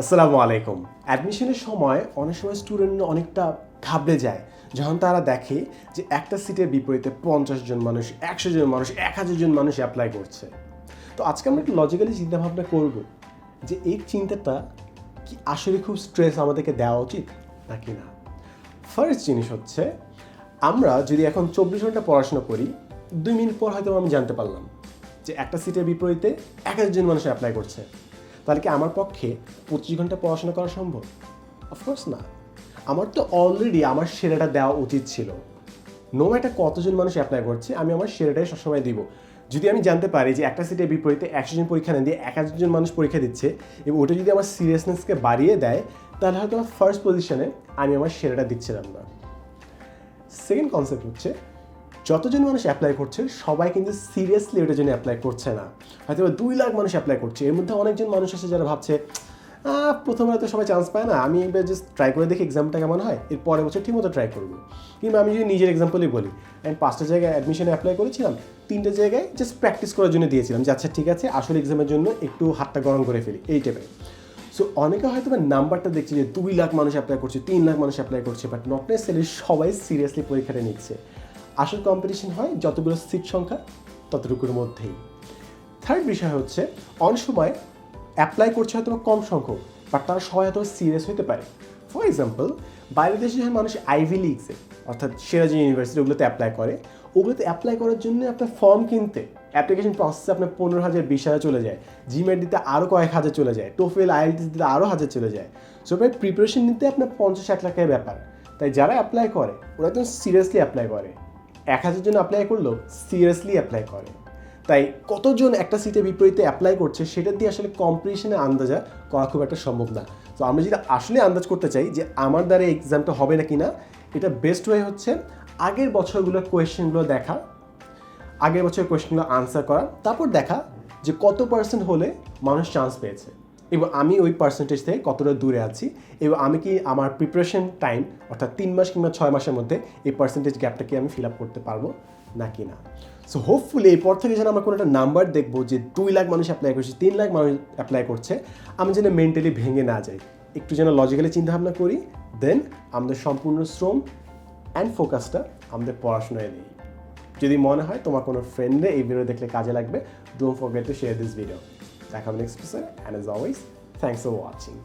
আসসালামু আলাইকুম। অ্যাডমিশনের সময় অনেক সময় স্টুডেন্ট অনেকটা ঘাবড়ে যায়। যখন তারা দেখে যে একটা সিটের বিপরীতে পঞ্চাশ জন মানুষ, একশো জন মানুষ, এক হাজার জন মানুষ অ্যাপ্লাই করছে। তো আজকে আমরা একটু লজিক্যালি চিন্তাভাবনা করব যে এই চিন্তাটা কি আসলে খুব স্ট্রেস আমাদেরকে দেওয়া উচিত নাকি না? ফার্স্ট জিনিস হচ্ছে, আমরা যদি এখন চব্বিশ ঘণ্টা পড়াশোনা করি, দুই মিনিট পর হয়তো আমি জানতে পারলাম যে একটা সিটের বিপরীতে এক হাজার মানুষ অ্যাপ্লাই করছে। তাহলে কি আমার পক্ষে পঁচিশ ঘণ্টা পড়াশোনা করা সম্ভব? অফকোর্স না। আমার তো অলরেডি আমার সেরাটা দেওয়া উচিত ছিল। নো ম্যাটার কতজন মানুষ অ্যাপ্লাই করছে, আমি আমার সেরাটাই সবসময় দিব। যদি আমি জানতে পারি যে একটা সিটের বিপরীতে একশো জন পরীক্ষা না দিয়ে এক হাজার জন মানুষ পরীক্ষা দিচ্ছে, এবং ওটা যদি আমার সিরিয়াসনেসকে বাড়িয়ে দেয়, তাহলে হয়তো ফার্স্ট পজিশনে আমি আমার সেরাটা দিচ্ছিলাম না। সেকেন্ড কনসেপ্ট হচ্ছে যতজন মানুষ অ্যাপ্লাই করছে সবাই কিন্তু সিরিয়াসলি ওটার জন্য অ্যাপ্লাই করছে না। হয়তো দুই লাখ মানুষ অ্যাপ্লাই করছে। এর মধ্যে অনেকজন মানুষ আছে যারা ভাবছে "আহ, প্রথমবার তো সবাই চান্স পায় না। আমি এবার জাস্ট ট্রাই করে দেখি এক্সামটা কেমন হয়। এর পরের বছর ঠিকমতো ট্রাই করব। কিংবা আমি যদি নিজের এক্সাম্পলই বলি আমি পাঁচটা জায়গায় অ্যাডমিশনে অ্যাপ্লাই করেছিলাম তিনটে জায়গায় জাস্ট প্র্যাকটিস করার জন্য দিয়েছিলাম যে আচ্ছা ঠিক আছে আসলে এক্সামের জন্য একটু হাতটা গরম করে ফেলি। এই টাইপের সো অনেকে হয়তো বা নাম্বারটা দেখছে যে দুই লাখ মানুষ অ্যাপ্লাই করছে তিন লাখ মানুষ অ্যাপ্লাই করছে বাট নট নেসেসারি সবাই সিরিয়াসলি পরীক্ষাটা নিচ্ছে। আসল কম্পিটিশন হয় যতগুলো সিট সংখ্যা ততটুকুর মধ্যেই। থার্ড বিষয় হচ্ছে, অনেক সময় অ্যাপ্লাই করছে হয়তো কম সংখ্যক বাট তারা সবাই হয়তো সিরিয়াস হতে পারে। ফর এক্সাম্পল বাইরের দেশে যখন মানুষ আইভি লিগসে অর্থাৎ সেরা যে ইউনিভার্সিটি ওগুলোতে অ্যাপ্লাই করে, ওগুলোতে অ্যাপ্লাই করার জন্য আপনার ফর্ম কিনতে অ্যাপ্লিকেশন প্রসেসে আপনার পনেরো হাজার, বিশ হাজার চলে যায়। জিমেট দিতে আরও কয়েক হাজার চলে যায়। টোফেল আইএলটিস দিতে আরও হাজার চলে যায়। সো প্রায় প্রিপারেশন নিতে আপনার পঞ্চাশ এক লাখের ব্যাপার। তাই যারা অ্যাপ্লাই করে, ওরা একদম সিরিয়াসলি অ্যাপ্লাই করে। এক হাজার জন অ্যাপ্লাই করলেও সিরিয়াসলি অ্যাপ্লাই করে। তাই কতজন একটা সিটের বিপরীতে অ্যাপ্লাই করছে, সেটা দিয়ে আসলে কম্পিটিশনে আন্দাজা করা খুব একটা সম্ভব না। তো আমরা যদি আসলে আন্দাজ করতে চাই যে আমার দ্বারা এক্সামটা হবে না কি না, এটা বেস্ট ওয়ে হচ্ছে আগের বছরগুলোর কোয়েশ্চেনগুলো দেখা, আগের বছরের কোয়েশ্চেনগুলো আনসার করা, তারপর দেখা যে কত পার্সেন্ট হলে মানুষ চান্স পেয়েছে। এবং আমি ওই পার্সেন্টেজ থেকে কতটা দূরে আছি এবং আমি কি আমার প্রিপারেশন টাইম অর্থাৎ তিন মাস কিংবা ছয় মাসের মধ্যে এই পার্সেন্টেজ গ্যাপটাকে আমি ফিল আপ করতে পারব নাকি না? সো হোপফুলি এরপর থেকে যেন আমরা কোনো একটা নাম্বার দেখব যে দুই লাখ মানুষ অ্যাপ্লাই করছে, তিন লাখ মানুষ অ্যাপ্লাই করছে, আমি যেন মেন্টালি ভেঙে না যাই। একটু যেন লজিক্যালি চিন্তাভাবনা করি দেন আমাদের সম্পূর্ণ শ্রম অ্যান্ড ফোকাসটা আমাদের পড়াশোনায় দিই যদি মনে হয় তোমার কোনো ফ্রেন্ডে এই ভিডিও দেখলে কাজে লাগবে don't forget to share this video Back on the next episode, and as always, thanks for watching.